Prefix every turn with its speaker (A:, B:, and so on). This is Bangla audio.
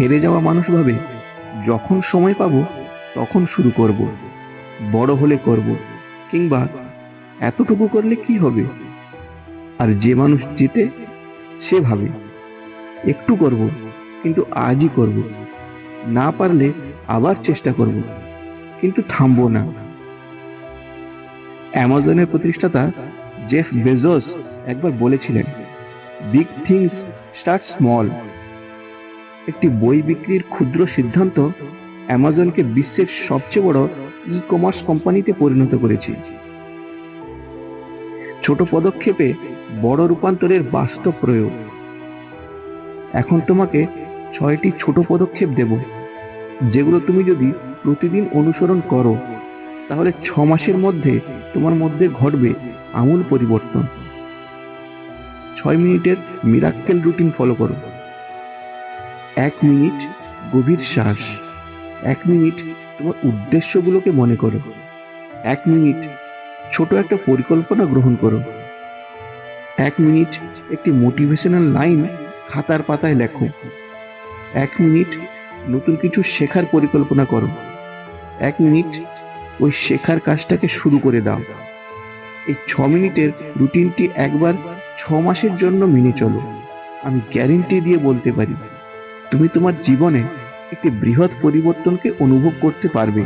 A: হেরে যাওয়া মানুষ ভাবে, যখন সময় পাবো, তখন শুরু করব। বড় হলে করব, কিংবা এতটুকু করলে কি হবে? আর যে মানুষ জিতে, সে ভাবে। একটু করব, কিন্তু আজই করব। না পারলে আবার চেষ্টা করব, কিন্তু থামবো না। অ্যামাজনের প্রতিষ্ঠাতা জেফ বেজোস একবার বলেছিলেন বিগ থিংস স্টার্ট স্মল একটি বই বিক্রির ক্ষুদ্র সিদ্ধান্ত অ্যামাজনকে বিশ্বের সবচেয়ে বড় ই কমার্স কোম্পানিতে পরিণত করেছে। ছোট পদক্ষেপে বড় রূপান্তরের বাস্তব প্রয়োগ। এখন তোমাকে ছয়টি ছোট পদক্ষেপ দেব, যেগুলো তুমি যদি প্রতিদিন অনুসরণ করো, তাহলে ছ মাসের মধ্যে তোমার মধ্যে ঘটবে আমূল পরিবর্তন। ছয় মিনিটের মিরাক্কেল রুটিন ফলো করো। এক মিনিট গভীর শ্বাস, এক মিনিট তোমার উদ্দেশ্যগুলোকে মনে করো, এক মিনিট ছোট একটা পরিকল্পনা গ্রহণ করো, এক মিনিট একটি মোটিভেশনাল লাইন খাতার পাতায় লেখো, এক মিনিট নতুন কিছু শেখার পরিকল্পনা করো, এক মিনিট ওই শেখার কাজটাকে শুরু করে দাও। এই ছ মিনিটের রুটিনটি একবার ছ মাসের জন্য মেনে চলো, আমি গ্যারেন্টি দিয়ে বলতে পারি। তুমি তোমার জীবনে একটি বৃহৎ পরিবর্তনকে অনুভব করতে পারবে।